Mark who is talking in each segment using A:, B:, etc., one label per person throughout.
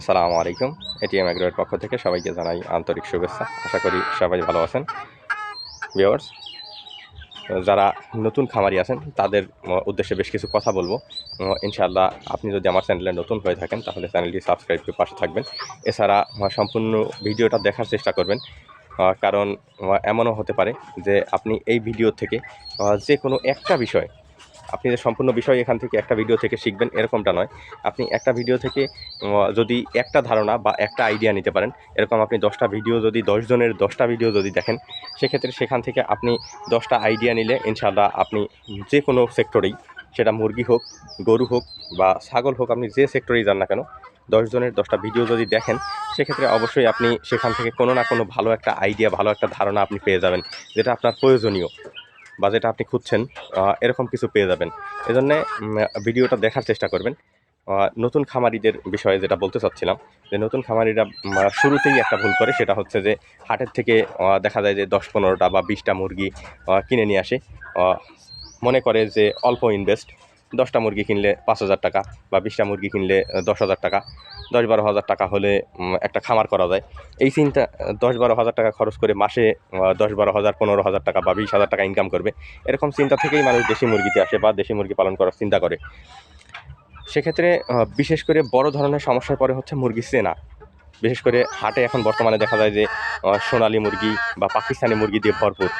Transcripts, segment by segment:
A: আসসালামু আলাইকুম। এটিএম এগ্রোয়ের পক্ষ থেকে সবাইকে জানাই আন্তরিক শুভেচ্ছা। আশা করি সবাই ভালো আছেন। ভিওয়ার্স যারা নতুন খামারি আছেন, তাদের উদ্দেশ্যে বেশ কিছু কথা বলব। ইনশাআল্লাহ আপনি যদি আমার চ্যানেলে নতুন হয়ে থাকেন, তাহলে চ্যানেলটি সাবস্ক্রাইব করে পাশে থাকবেন। এছাড়া সম্পূর্ণ ভিডিওটা দেখার চেষ্টা করবেন। কারণ এমনও হতে পারে যে আপনি এই ভিডিও থেকে যে কোনো একটা বিষয় আপনি সম্পূর্ণ বিষয় এখান থেকে একটা ভিডিও থেকে শিখবেন, এরকমটা নয়। আপনি একটা ভিডিও থেকে যদি একটা ধারণা বা একটা আইডিয়া নিতে পারেন, এরকম আপনি দশটা ভিডিও যদি, দশ জনের দশটা ভিডিও যদি দেখেন, সেক্ষেত্রে সেখান থেকে আপনি দশটা আইডিয়া নিলে ইনশাআল্লাহ আপনি যে কোনো সেক্টরেই সেটা মুরগি হোক, গরু হোক বা ছাগল হোক, আপনি যে সেক্টরেই যান না কেন, দশ জনের দশটা ভিডিও যদি দেখেন, সেক্ষেত্রে অবশ্যই আপনি সেখান থেকে কোনো না কোনো ভালো একটা আইডিয়া ভালো একটা ধারণা আপনি পেয়ে যাবেন, যেটা আপনার প্রয়োজনীয়। বা যেটা আপনি খুঁজছেন এরকম কিছু পেয়ে যাবেন। এজন্যে ভিডিওটা দেখার চেষ্টা করবেন। নতুন খামারিদের বিষয়ে যেটা বলতে চাচ্ছিলাম, যে নতুন খামারিরা শুরুতেই একটা ভুল করে, সেটা হচ্ছে যে হাটের থেকে দেখা যায় যে দশ পনেরোটা বা বিশটা মুরগি কিনে নিয়ে আসে। মনে করে যে অল্প ইনভেস্ট, দশটা মুরগি কিনলে পাঁচ হাজার টাকা বা বিশটা মুরগি কিনলে দশ হাজার টাকা। দশ বারো হাজার টাকা হলে একটা খামার করা যায়। এই চিন্তা দশ বারো হাজার টাকা খরচ করে মাসে দশ বারো হাজার, পনেরো হাজার টাকা বা বিশ হাজার টাকা ইনকাম করবে। এরকম চিন্তা থেকেই মানুষ দেশি মুরগিতে আসে বা দেশি মুরগি পালন করার চিন্তা করে। সেক্ষেত্রে বিশেষ করে বড় ধরনের সমস্যায় পরে হচ্ছে মুরগি চেনা। বিশেষ করে হাটে এখন বর্তমানে দেখা যায় যে সোনালি মুরগি বা পাকিস্তানি মুরগি দিয়ে ভরপুর।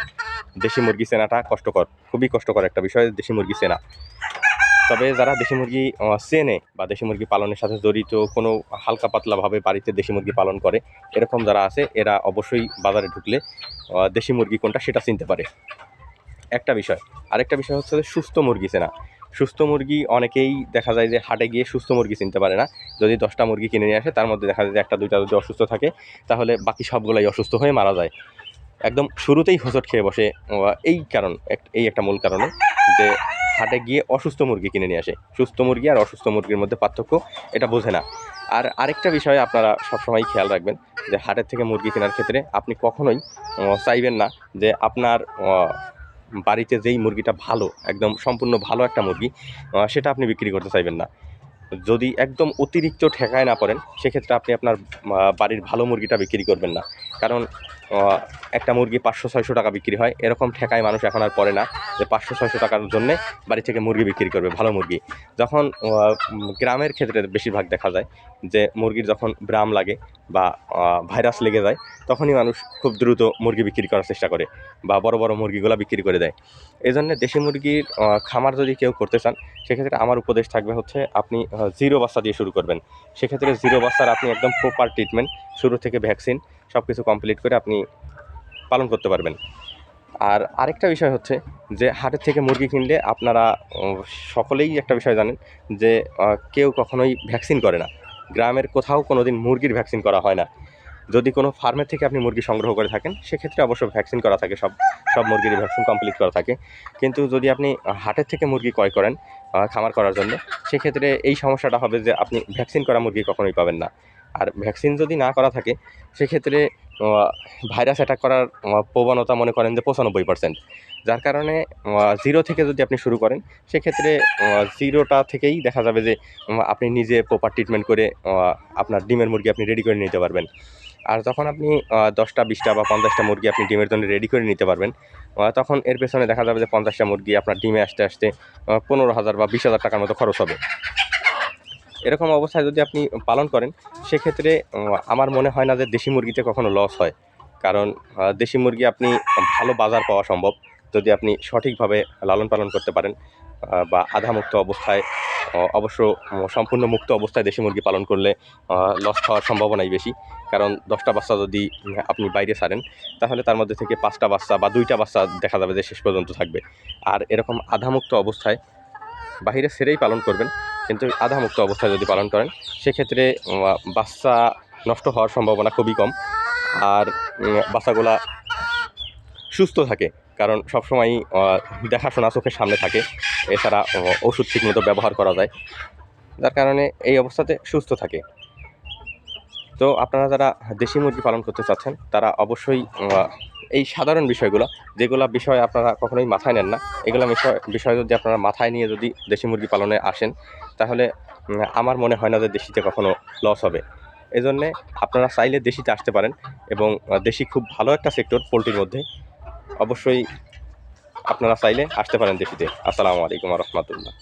A: দেশি মুরগি চেনাটা কষ্টকর, খুবই কষ্টকর একটা বিষয়, দেশি মুরগি চেনা। তবে যারা দেশি মুরগি চেনে বা দেশি মুরগি পালনের সাথে জড়িত, কোনো হালকা পাতলাভাবে বাড়িতে দেশি মুরগি পালন করে, এরকম যারা আছে, এরা অবশ্যই বাজারে ঢুকলে দেশি মুরগি কোনটা সেটা চিনতে পারে। একটা বিষয়। আরেকটা বিষয় হচ্ছে সুস্থ মুরগি চেনা। সুস্থ মুরগি অনেকেই দেখা যায় যে হাটে গিয়ে সুস্থ মুরগি চিনতে পারে না। যদি দশটা মুরগি কিনে নিয়ে আসে, তার মধ্যে দেখা যায় যে একটা, দুইটা যদি অসুস্থ থাকে, তাহলে বাকি সবগুলাই অসুস্থ হয়ে মারা যায়। একদম শুরুতেই হোঁচট খেয়ে বসে এই কারণ এই একটা মূল কারণে যে হাটে গিয়ে অসুস্থ মুরগি কিনে নিয়ে আসে। সুস্থ মুরগি আর অসুস্থ মুরগির মধ্যে পার্থক্য এটা বোঝে না। আর আরেকটা বিষয় আপনারা সবসময় খেয়াল রাখবেন যে হাটের থেকে মুরগি কেনার ক্ষেত্রে আপনি কখনোই চাইবেন না যে আপনার বাড়িতে যেই মুরগিটা ভালো, একদম সম্পূর্ণ ভালো একটা মুরগি সেটা আপনি বিক্রি করতে চাইবেন না। যদি একদম অতিরিক্ত ঠেকায় না পড়েন, সেক্ষেত্রে আপনি আপনার বাড়ির ভালো মুরগিটা বিক্রি করবেন না। কারণ একটা মুরগি পাঁচশো, ছয়শো টাকা বিক্রি হয়। এরকম ঠেকায় মানুষ এখন আর পড়ে না যে পাঁচশো, ছয়শো টাকার জন্যে বাড়ি থেকে মুরগি বিক্রি করবে, ভালো মুরগি। যখন গ্রামের ক্ষেত্রে বেশিরভাগ দেখা যায় যে মুরগির যখন ব্রাম লাগে বা ভাইরাস লেগে যায়, তখনই মানুষ খুব দ্রুত মুরগি বিক্রি করার চেষ্টা করে বা বড় বড় মুরগিগুলো বিক্রি করে দেয়। এই জন্য দেশি মুরগির খামার যদি কেউ করতে চান, সেক্ষেত্রে আমার উপদেশ থাকবে হচ্ছে আপনি জিরো বাচ্চা দিয়ে শুরু করবেন। সেক্ষেত্রে জিরো বাচ্চার আপনি একদম প্রপার ট্রিটমেন্ট শুরু থেকে ভ্যাকসিন সব কিছু কমপ্লিট করে আপনি পালন করতে পারবেন। আর আরেকটা বিষয় হচ্ছে যে, হাটের থেকে মুরগি কিনলে আপনারা সকলেই একটা বিষয় জানেন যে কেউ কখনোই ভ্যাকসিন করে না। গ্রামের কোথাও কোনো দিন মুরগির ভ্যাকসিন করা হয় না। যদি কোনো ফার্মের থেকে আপনি মুরগি সংগ্রহ করে থাকেন, সেক্ষেত্রে অবশ্য ভ্যাকসিন করা থাকে, সব সব মুরগির ভ্যাকসিন কমপ্লিট করা থাকে। কিন্তু যদি আপনি হাটের থেকে মুরগি ক্রয় করেন খামার করার জন্য, সেক্ষেত্রে এই সমস্যাটা হবে যে আপনি ভ্যাকসিন করা মুরগি কখনোই পাবেন না। আর ভ্যাকসিন যদি না করা থাকে, সেক্ষেত্রে ভাইরাস অ্যাটাক করার প্রবণতা মনে করেন যে পঁচানব্বই পার্সেন্ট যার কারণে জিরো থেকে যদি আপনি শুরু করেন, সেক্ষেত্রে জিরোটা থেকেই দেখা যাবে যে আপনি নিজে প্রপার ট্রিটমেন্ট করে আপনার ডিমের মুরগি আপনি রেডি করে নিতে পারবেন। আর যখন আপনি দশটা, বিশটা বা পঞ্চাশটা মুরগি আপনি ডিমের জন্য রেডি করে নিতে পারবেন তখন এর পেছনে দেখা যাবে যে পঞ্চাশটা মুরগি আপনার ডিমে আসতে আসতে পনেরো হাজার বা বিশ হাজার টাকার মতো খরচ হবে। এরকম অবস্থায় যদি আপনি পালন করেন, সেক্ষেত্রে আমার মনে হয় না যে দেশি মুরগিতে কখনো লস হয়। কারণ দেশি মুরগি আপনি ভালো বাজার পাওয়া সম্ভব যদি আপনি সঠিকভাবে লালন পালন করতে পারেন বা আধা মুক্ত অবস্থায় অবশ্য সম্পূর্ণ মুক্ত অবস্থায় দেশি মুরগি পালন করলে লস খাওয়ার সম্ভাবনাই বেশি। কারণ, দশটা বাচ্চা যদি আপনি বাইরে ছাড়েন, তাহলে তার মধ্যে থেকে পাঁচটা বাচ্চা বা দুইটা বাচ্চা দেখা যাবে যে শেষ পর্যন্ত থাকবে। আর এরকম আধা মুক্ত অবস্থায় বাহিরে ছেড়েই পালন করবেন কিন্তু আধা মুক্ত অবস্থায় যদি পালন করেন, সেক্ষেত্রে বাচ্চা নষ্ট হওয়ার সম্ভাবনা খুবই কম। আর বাচ্চাগুলা সুস্থ থাকে, কারণ সবসময়ই দেখাশোনা চোখের সামনে থাকে। এছাড়া ওষুধ ঠিকমতো ব্যবহার করা যায়। যার কারণে এই অবস্থাতে সুস্থ থাকে। তো আপনারা যারা দেশি মুরগি পালন করতে চাচ্ছেন, তারা অবশ্যই এই সাধারণ বিষয়গুলো, যেগুলো বিষয় আপনারা কখনোই মাথায় নেন না, এগুলো বিষয় বিষয় যদি আপনারা মাথায় নিয়ে যদি দেশি মুরগি পালনে আসেন তাহলে আমার মনে হয় না যে দেশিতে কখনো লস হবে। এজন্যে আপনারা চাইলে দেশিতে আসতে পারেন এবং দেশি খুব ভালো একটা সেক্টর পোলট্রির মধ্যে। অবশ্যই আপনারা চাইলে আসতে পারেন দেশিতে। আসসালামু আলাইকুম রহমতুল্লাহ।